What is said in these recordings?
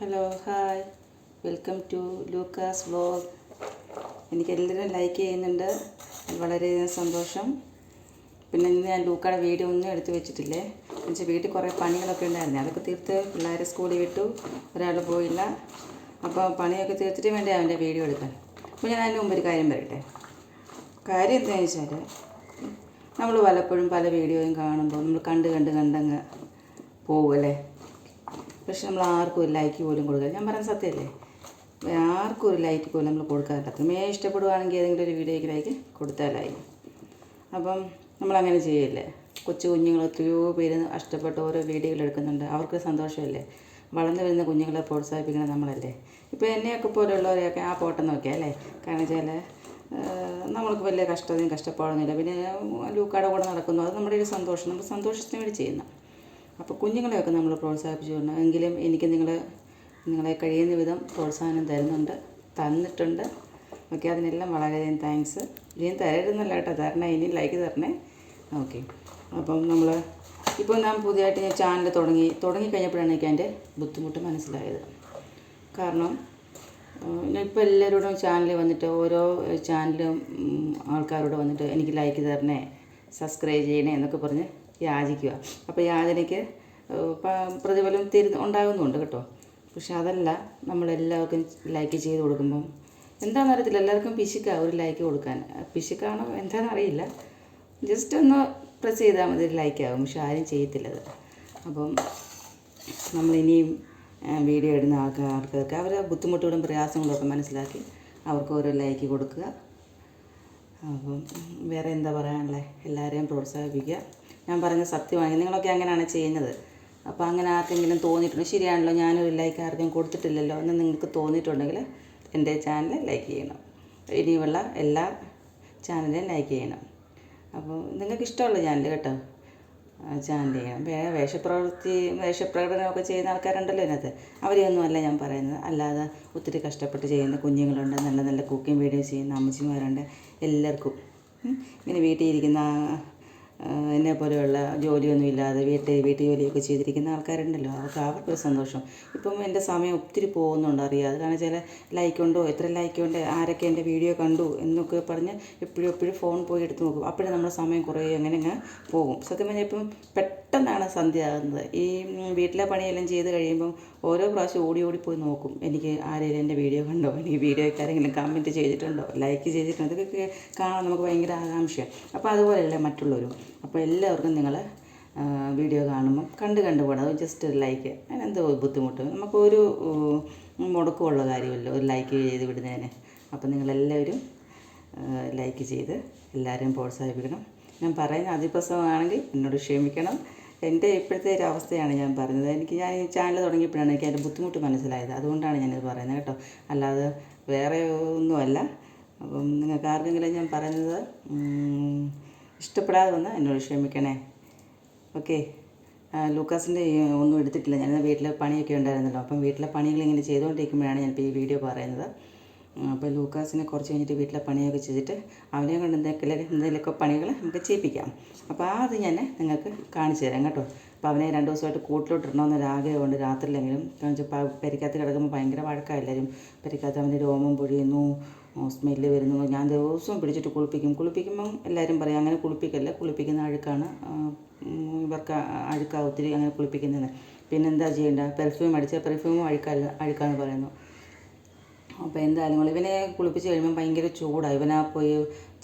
Hello hi welcome to Lucas blog എനിക്ക് എല്ലാവരും like ചെയ്യുന്നുണ്ട്. വളരെയധികം സന്തോഷം. പിന്നെ ഇന്ന് ഞാൻ ലൂക്കയുടെ വീഡിയോ ഒന്നും എടുത്തു വെച്ചിട്ടില്ലേ? എന്നുവെച്ചാൽ വീട്ടിൽ കുറേ പണികളൊക്കെ ഉണ്ടായിരുന്നു. അതൊക്കെ തീർത്ത് പിള്ളേരെ സ്കൂളിൽ വിട്ടു. ഒരാൾ പോയില്ല. അപ്പോൾ പണിയൊക്കെ തീർത്തിട്ട് വേണ്ടി അവന്റെ വീഡിയോ എടുക്കാൻ? അപ്പോൾ ഞാൻ അതിന് മുമ്പ് ഒരു കാര്യം പറയട്ടെ? കാര്യം എന്താണെന്ന് വെച്ചാൽ നമ്മൾ പലപ്പോഴും പല വീഡിയോയും കാണുമ്പോൾ നമ്മൾ കണ്ട് കണ്ട് കണ്ടങ്ങ് പോകുമല്ലേ പക്ഷെ നമ്മൾ ആർക്കും ഒരു ലൈക്ക് പോലും കൊടുക്കില്ല ഞാൻ പറയുന്ന സത്യമല്ലേ ആർക്കും ഒരു ലൈക്ക് പോലും നമ്മൾ കൊടുക്കാറില്ല അത്രമേ ഇഷ്ടപ്പെടുവാണെങ്കിൽ ഏതെങ്കിലും ഒരു വീഡിയോയ്ക്ക് ലൈക്ക് കൊടുത്താലായി അപ്പം നമ്മളങ്ങനെ ചെയ്യല്ലേ? കൊച്ചു കുഞ്ഞുങ്ങൾ എത്രയോ പേര് കഷ്ടപ്പെട്ട് ഓരോ വീഡിയോകൾ എടുക്കുന്നുണ്ട്. അവർക്ക് സന്തോഷമല്ലേ? വളർന്നു വരുന്ന കുഞ്ഞുങ്ങളെ പ്രോത്സാഹിപ്പിക്കുന്നത് നമ്മളല്ലേ? ഇപ്പോൾ എന്നെയൊക്കെ പോലെയുള്ളവരെയൊക്കെ ആ പോട്ടെ നോക്കിയാൽ അല്ലേ? കാരണം വെച്ചാൽ നമ്മൾക്ക് വലിയ കഷ്ടതയും കഷ്ടപ്പാടൊന്നുമില്ല പിന്നെ ലൂക്കാടെ കൂടെ നടക്കുന്നു. അത് നമ്മുടെ ഒരു സന്തോഷം. നമ്മൾ സന്തോഷത്തിന് വേണ്ടി ചെയ്യുന്ന അപ്പോൾ കുഞ്ഞുങ്ങളെയൊക്കെ നമ്മൾ പ്രോത്സാഹിപ്പിച്ചു പ്രോത്സാഹിപ്പിച്ചുകൊണ്ട് എങ്കിലും എനിക്ക് നിങ്ങൾ നിങ്ങളെ കഴിയുന്ന വിധം പ്രോത്സാഹനം തരുന്നുണ്ട് തന്നിട്ടുണ്ട്. ഓക്കെ അതിനെല്ലാം വളരെയധികം താങ്ക്സ് ഇനിയും തരരുന്നല്ല കേട്ടോ തരണേ ഇനി ലൈക്ക് തരണേ. ഓക്കെ അപ്പം നമ്മൾ ഇപ്പോൾ ഞാൻ പുതിയതായിട്ട് ഞാൻ ചാനൽ തുടങ്ങി തുടങ്ങി കഴിഞ്ഞപ്പോഴാണ് എനിക്ക് അതിന്റെ ബുദ്ധിമുട്ട് മനസ്സിലായത്. കാരണം ഇപ്പോൾ എല്ലാവരോടും ചാനലിൽ വന്നിട്ട് ഓരോ ചാനലും ആൾക്കാരോട് വന്നിട്ട് എനിക്ക് ലൈക്ക് തരണേ സബ്സ്ക്രൈബ് ചെയ്യണേ എന്നൊക്കെ പറഞ്ഞ് യാചിക്കുക. അപ്പോൾ യാചനയ്ക്ക് പ്രതിഫലം തിരി ഉണ്ടാകുന്നുണ്ട് കേട്ടോ. പക്ഷെ അതല്ല നമ്മളെല്ലാവർക്കും ലൈക്ക് ചെയ്ത് കൊടുക്കുമ്പം എന്താണെന്ന് അറിയത്തില്ല. എല്ലാവർക്കും പിശുക്കാണ് ഒരു ലൈക്ക് കൊടുക്കാൻ. പിശുക്കാണോ എന്താണെന്ന് അറിയില്ല. ജസ്റ്റ് ഒന്ന് പ്രസ് ചെയ്താൽ മതി ലൈക്ക് ആകും പക്ഷെ ആരും ചെയ്യത്തില്ലത് അപ്പം നമ്മളിനിയും വീഡിയോ ഇടുന്ന ആൾക്കാർക്ക് അവരെ ബുദ്ധിമുട്ടുകളും പ്രയാസങ്ങളും ഒക്കെ മനസ്സിലാക്കി അവർക്ക് ഓരോ ലൈക്ക് കൊടുക്കുക. അപ്പം വേറെ എന്താ പറയാനുള്ളത് എല്ലാവരെയും പ്രോത്സാഹിപ്പിക്കുക. ഞാൻ പറഞ്ഞ സത്യമാണ് നിങ്ങളൊക്കെ അങ്ങനെയാണ് ചെയ്യുന്നത്. അപ്പോൾ അങ്ങനെ ആർക്കെങ്കിലും തോന്നിയിട്ടുണ്ട്? ശരിയാണല്ലോ ഞാനൊരു ലൈക്ക് ആർക്കും കൊടുത്തിട്ടില്ലല്ലോ എന്ന് നിങ്ങൾക്ക് തോന്നിയിട്ടുണ്ടെങ്കിൽ എന്റെ ചാനൽ ലൈക്ക് ചെയ്യണം. ഇനിയുള്ള എല്ലാ ചാനലും ലൈക്ക് ചെയ്യണം. അപ്പോൾ നിങ്ങൾക്ക് ഇഷ്ടമുള്ള ചാനൽ കേട്ടോ. ചാനൽ ചെയ്യണം. വേറെ വേഷപ്രവൃത്തി വേഷപ്രകടനമൊക്കെ ചെയ്യുന്ന ആൾക്കാരുണ്ടല്ലോ ഇതിനകത്ത്. അവരെയൊന്നും അല്ല ഞാൻ പറയുന്നത്. അല്ലാതെ ഒത്തിരി കഷ്ടപ്പെട്ട് ചെയ്യുന്ന കുഞ്ഞുങ്ങളുണ്ട്. നല്ല നല്ല കുക്കിംഗ് വീഡിയോ ചെയ്യുന്ന അമ്മച്ചിമാരുണ്ട്. എല്ലാവർക്കും. ഇങ്ങനെ വീട്ടിൽ ഇരിക്കുന്ന എന്നെ പോലെയുള്ള ജോലിയൊന്നും ഇല്ലാതെ വീട്ടിൽ വീട്ടു ജോലിയൊക്കെ ചെയ്തിരിക്കുന്ന ആൾക്കാരുണ്ടല്ലോ. അവർക്ക് അവർക്കൊരു സന്തോഷം. ഇപ്പം എന്റെ സമയം ഒത്തിരി പോകുന്നുണ്ട് അറിയാതെ കാരണം ചില ലൈക്ക് ഉണ്ടോ എത്ര ലൈക്ക് ഉണ്ട് ആരൊക്കെ എന്റെ വീഡിയോ കണ്ടു എന്നൊക്കെ പറഞ്ഞ് എപ്പോഴും എപ്പോഴും ഫോൺ പോയി എടുത്ത് നോക്കും. അപ്പോഴും നമ്മുടെ സമയം കുറേ അങ്ങനെ അങ്ങ് പോകും. സത്യം പറഞ്ഞാൽ ഇപ്പം പെട്ടെന്നാണ് സന്ധ്യ ആകുന്നത്. ഈ വീട്ടിലെ പണിയെല്ലാം ചെയ്ത് കഴിയുമ്പം ഓരോ പ്രാവശ്യം ഓടി ഓടി പോയി നോക്കും. എനിക്ക് ആരെങ്കിലും എന്റെ വീഡിയോ കണ്ടോ? എനിക്ക് വീഡിയോയ്ക്ക് ആരെങ്കിലും കമന്റ് ചെയ്തിട്ടുണ്ടോ? ലൈക്ക് ചെയ്തിട്ടുണ്ടോ? ഇതൊക്കെ കാണാൻ നമുക്ക് ഭയങ്കര ആകാംക്ഷയാണ്. അപ്പോൾ അതുപോലെയല്ലേ മറ്റുള്ളവരും. അപ്പോൾ എല്ലാവർക്കും നിങ്ങൾ വീഡിയോ കാണുമ്പം കണ്ട് കണ്ട് പോകണം. അത് ജസ്റ്റ് ഒരു ലൈക്ക് അതിനെന്തോ ബുദ്ധിമുട്ട്. നമുക്കൊരു മുടക്കമുള്ള കാര്യമല്ലോ. ഒരു ലൈക്ക് ചെയ്ത് വിടുന്നതിന്. അപ്പം നിങ്ങളെല്ലാവരും ലൈക്ക് ചെയ്ത് എല്ലാവരെയും പ്രോത്സാഹിപ്പിക്കണം. ഞാൻ പറയുന്ന അതിപ്രസവമാണെങ്കിൽ എന്നോട് ക്ഷമിക്കണം. എന്റെ ഇപ്പോഴത്തെ ഒരു അവസ്ഥയാണ് ഞാൻ പറഞ്ഞത് എനിക്ക് ഞാൻ ഈ ചാനൽ തുടങ്ങിയപ്പോഴാണ് എനിക്ക് അതിന്റെ ബുദ്ധിമുട്ട് മനസ്സിലായത്. അതുകൊണ്ടാണ് ഞാനിത് പറയുന്നത് കേട്ടോ. അല്ലാതെ വേറെ ഒന്നുമല്ല. അപ്പം നിങ്ങൾക്ക് ആർക്കെങ്കിലും ഞാൻ പറയുന്നത് ഇഷ്ടപ്പെടാതെ വന്നാൽ എന്നോട് ക്ഷമിക്കണേ. ഓക്കെ. ലൂക്കാസിന്റെ ഒന്നും എടുത്തിട്ടില്ല. ഞാൻ വീട്ടിലെ പണിയൊക്കെ ഉണ്ടായിരുന്നല്ലോ. അപ്പം വീട്ടിലെ പണികൾ ഇങ്ങനെ ചെയ്തുകൊണ്ടിരിക്കുമ്പോഴാണ് ഞാനിപ്പോൾ ഈ വീഡിയോ പറയുന്നത്. അപ്പോൾ ലൂക്കാസിനെ കുറച്ച് കഴിഞ്ഞിട്ട് വീട്ടിലെ പണിയൊക്കെ ചെയ്തിട്ട് അവനെ കൊണ്ട് എന്തെങ്കിലും എന്തെങ്കിലുമൊക്കെ പണികൾ നമുക്ക് ചെയ്യിപ്പിക്കാം. അപ്പോൾ അത് ഞാൻ നിങ്ങൾക്ക് കാണിച്ചു തരാം കേട്ടോ. അപ്പോൾ അവനെ രണ്ട് ദിവസമായിട്ട് കൂട്ടിലോട്ട് ഇടണമെന്നൊരു ആഗ്രഹമുണ്ട്. രാത്രിയിലെങ്കിലും കാരണം പെരിക്കകത്ത് കിടക്കുമ്പോൾ ഭയങ്കര വഴക്കാണ് എല്ലാവരും. പെരിക്കകത്ത് അവന്റെ രോമം പൊഴിയുന്നു സ്മെല്ല് വരുന്നു. ഞാൻ ദിവസവും പിടിച്ചിട്ട് കുളിപ്പിക്കും. കുളിപ്പിക്കുമ്പം എല്ലാവരും പറയും അങ്ങനെ കുളിപ്പിക്കല്ല കുളിപ്പിക്കുന്ന അഴുക്കാണ്. ഇവർക്ക് അഴുക്കാണ് ഒത്തിരി അങ്ങനെ കുളിപ്പിക്കുന്നത്. പിന്നെന്താ ചെയ്യേണ്ട പെർഫ്യൂം അടിച്ചാൽ പെർഫ്യൂമും അഴുക്കല്ല അഴുക്കാന്ന് പറയുന്നു. അപ്പോൾ എന്തായാലും ഇവനെ കുളിപ്പിച്ച് കഴിയുമ്പോൾ ഭയങ്കര ചൂടാണ് ഇവനാ പോയി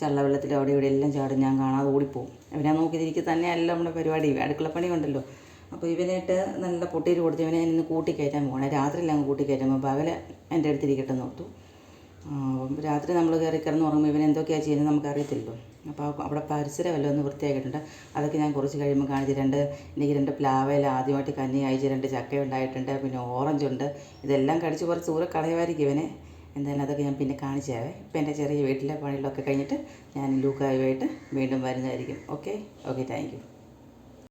ചള്ളവെള്ളത്തിൽ അവിടെ ഇവിടെ എല്ലാം ചാടും. ഞാൻ കാണാതെ ഓടിപ്പോവും. ഇവനെ നോക്കിയിരിക്കുക തന്നെയല്ല നമ്മുടെ പരിപാടി. അടുക്കളപ്പണി ഉണ്ടല്ലോ. അപ്പോൾ ഇവനായിട്ട് നല്ല പൊട്ടിയിൽ കൊടുത്ത് ഇവനെ ഇന്ന് കൂട്ടിക്കയറ്റാൻ പോകണം രാത്രിയിൽ അങ്ങ് കൂട്ടിക്കയറ്റുമ്പോൾ പകൽ എന്റെ അടുത്തിരിക്കട്ടെ നോർത്തു രാത്രി നമ്മൾ കയറി കിടന്ന് ഉറങ്ങുമ്പോൾ ഇവൻ എന്തൊക്കെയാണ് ചെയ്യുന്നത് നമുക്കറിയത്തില്ലല്ലോ. അപ്പോൾ അവിടെ പരിസരമല്ലോ ഒന്ന് വൃത്തിയാക്കിയിട്ടുണ്ട്. അതൊക്കെ ഞാൻ കുറച്ച് കഴിയുമ്പോൾ കാണിച്ച് രണ്ട് എനിക്ക് രണ്ട് പ്ലാവയിൽ ആദ്യമായിട്ട് കന്നി അയച്ച് രണ്ട് ചക്ക ഉണ്ടായിട്ടുണ്ട്. പിന്നെ ഓറഞ്ച് ഉണ്ട്. ഇതെല്ലാം കടിച്ച് കുറച്ച് ദൂരെ കളയുമായിരിക്കും ഇവനെ. എന്തായാലും അതൊക്കെ ഞാൻ പിന്നെ കാണിച്ചു തരാവേ ഇപ്പം എന്റെ ചെറിയ വീട്ടിലെ പണികളൊക്കെ കഴിഞ്ഞിട്ട് ഞാൻ ലൂക്കായുമായിട്ട് വീണ്ടും വരുന്നതായിരിക്കും. Okay okay thank